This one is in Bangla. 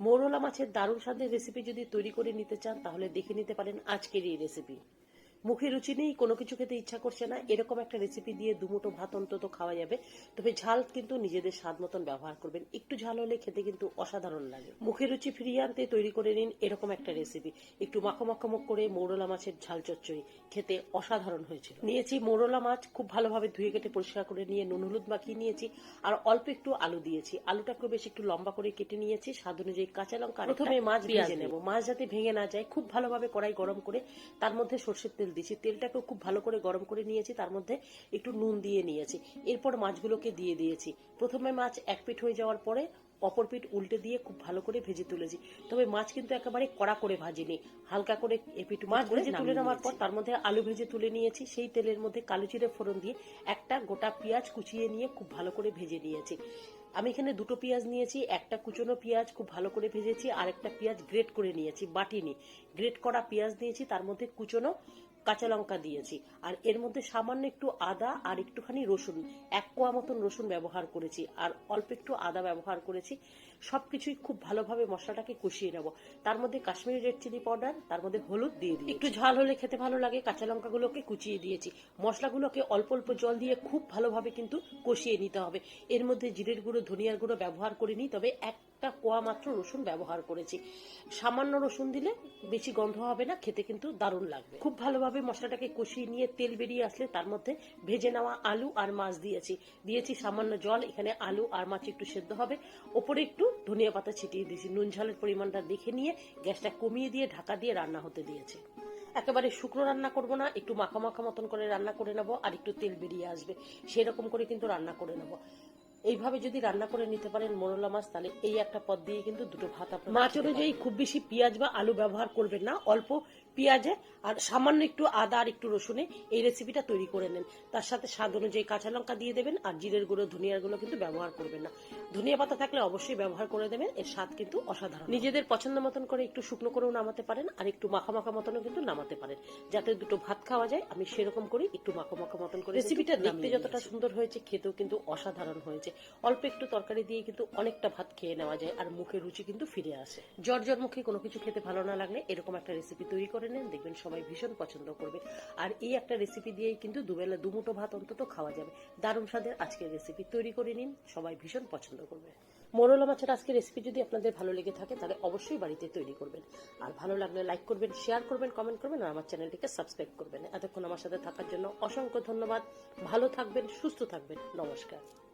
মৌরলা মাছের দারুণ স্বাদের রেসিপি যদি তৈরি করে নিতে চান, তাহলে দেখে নিতে পারেন আজকের এই রেসিপি মুখে রুচি নেই কোনো কিছু খেতে ইচ্ছা করছে না এরকম একটা রেসিপি দিয়ে দুমুটো ভাত অন্তত খাওয়া যাবে। তবে ঝাল কিন্তু নিজেদের স্বাদ মতন ব্যবহার করবেন। একটু ঝাল হলে খেতে কিন্তু অসাধারণ লাগে। মুখে রুচি ফিরিয়ে আনতে তৈরি করে নিন এরকম একটা রেসিপি একটু মাখো মাখো মুখ করে মৌরলা মাছের ঝাল চচ্চড়ি খেতে অসাধারণ হয়েছিল। নিয়েছি মৌরলা মাছ খুব ভালোভাবে ধুয়ে কেটে পরিষ্কার করে নিয়ে নুন হলুদ মাখিয়ে নিয়েছি আর অল্প একটু আলু দিয়েছি। আলুটাকে বেশ একটু লম্বা করে কেটে নিয়েছি। স্বাদ অনুযায়ী কাঁচা লঙ্কা প্রথমে মাছ ভেজে নেব। মাছ যাতে ভেঙে না যায় খুব ভালোভাবে কড়াই গরম করে তার মধ্যে সর্ষের তেল দিয়েছি। তেলটাকেও খুব ভালো করে গরম করে নিয়েছি তার মধ্যে একটু নুন দিয়ে নিয়েছি। এরপর মাছগুলোকে দিয়ে দিয়েছি। প্রথমে মাছ এক পিঠ হয়ে যাওয়ার পরে অপর পিঠ উল্টে দিয়ে খুব ভালো করে ভেজে তুলেছি। তবে মাছ কিন্তু একেবারে কড়া করে ভাজিনি হালকা করে এপিট মাছ ভেজে তুলে নেওয়ার পর তার মধ্যে আলু ভেজে তুলে নিয়েছি। সেই তেলের মধ্যে কালো জিরে ফোড়ন দিয়ে একটা গোটা পেঁয়াজ কুচিয়ে নিয়ে খুব ভালো করে ভেজে নিয়েছি। আমি এখানে দুটো পেঁয়াজ নিয়েছি একটা কুচনো পেঁয়াজ খুব ভালো করে ভেজেছি আর একটা পেঁয়াজ গ্রেট করে নিয়েছি বাটিনি। গ্রেট করা পেঁয়াজ দিয়েছি তার মধ্যে কুচনো কাঁচা লঙ্কা দিয়েছি। আর এর মধ্যে সামান্য একটু আদা আর একটুখানি রসুন, এক কোয়া মতন রসুন ব্যবহার করেছি। আর অল্প একটু আদা ব্যবহার করেছি। সবকিছুই খুব ভালোভাবে মশলাটাকে কষিয়ে নেব। তার মধ্যে কাশ্মীরি রেড চিলি পাউডার, তার মধ্যে হলুদ দিয়ে দিই একটু ঝাল হলে খেতে ভালো লাগে। কাঁচা লঙ্কাগুলোকে কুচিয়ে দিয়েছি। মশলাগুলোকে অল্প অল্প জল দিয়ে খুব ভালোভাবে কিন্তু কষিয়ে নিতে হবে। এর মধ্যে জিরের গুঁড়ো, ধনিয়ার গুঁড়ো ব্যবহার করিনি, তবে একটা কোয়া মাত্র রসুন ব্যবহার করেছি। সামান্য রসুন দিলে বেশি গন্ধ হবে না, খেতে কিন্তু দারুণ লাগবে। খুব ভালোভাবে মশলাটাকে কষিয়ে নিয়ে তেল বেরিয়ে আসলে তার মধ্যে ভেজে নেওয়া আলু আর মাছ দিয়েছি। দিয়েছি সামান্য জল, এখানে আলু আর মাছ একটু সেদ্ধ হবে। ওপরে একটু ধনিয়া পাতা ছিটিয়ে দিয়েছি। নুন ঝালের পরিমাণটা দেখে নিয়ে গ্যাসটা কমিয়ে দিয়ে ঢাকা দিয়ে রান্না হতে দিয়েছে। একেবারে শুকনো রান্না করব না, একটু মাখা মাখা মতন করে রান্না করে নেব আর একটু তেল বেরিয়ে আসবে। সেরকম করে কিন্তু রান্না করে নেব। এইভাবে যদি রান্না করে নিতে পারেন মোরলা মাছ তাহলে এই একটা পদ দিয়ে কিন্তু দুটো ভাত আপনার মাছ অনুযায়ী খুব বেশি পেঁয়াজ বা আলু ব্যবহার করবেন না অল্প পেঁয়াজে আর সামান্য একটু আদা আর একটু রসুনে এই রেসিপিটা তৈরি করে নেন। তার সাথে স্বাদ অনুযায়ী কাঁচা লঙ্কা দিয়ে দেবেন আর জিরের গুঁড়ো ধনিয়ার গুঁড়ো কিন্তু ব্যবহার করবেন না। ধনিয়া পাতা থাকলে অবশ্যই ব্যবহার করে দেবেন এর স্বাদ কিন্তু অসাধারণ। নিজেদের পছন্দ মতন করে একটু শুকনো করেও নামাতে পারেন আর একটু মাখা মাখা মতনও কিন্তু নামাতে পারেন। যাতে দুটো ভাত খাওয়া যায় আমি সেরকম করি একটু মাখা মাখা মতন করে রেসিপিটা দেখতে যতটা সুন্দর হয়েছে খেতেও কিন্তু অসাধারণ হয়েছে। অল্প একটু তরকারি দিয়ে কিন্তু অনেকটা ভাত খেয়ে নেওয়া যায় আর মুখে রুচি কিন্তু ফিরে আসে। জ্বর জ্বর মুখে কোনো কিছু খেতে ভালো না লাগলে এরকম একটা রেসিপি তৈরি করে নেন, দেখবেন সবাই ভীষণ পছন্দ করবে। আর এই একটা রেসিপি দিয়েই কিন্তু দুবেলা দুমুটো ভাত অন্তত খাওয়া যাবে। দারুণ স্বাদের আজকের রেসিপি তৈরি করে নিন, সবাই ভীষণ পছন্দ করবে। মোরলা মাছের আজকের রেসিপি যদি আপনাদের ভালো লেগে থাকে, তাহলে অবশ্যই বাড়িতে তৈরি করবেন। আর ভালো লাগলে লাইক করবেন শেয়ার করবেন কমেন্ট করবেন আর আমার চ্যানেলটিকে সাবস্ক্রাইব করবেন। এতক্ষণ আমার সাথে থাকার জন্য অসংখ্য ধন্যবাদ। ভালো থাকবেন, সুস্থ থাকবেন। নমস্কার।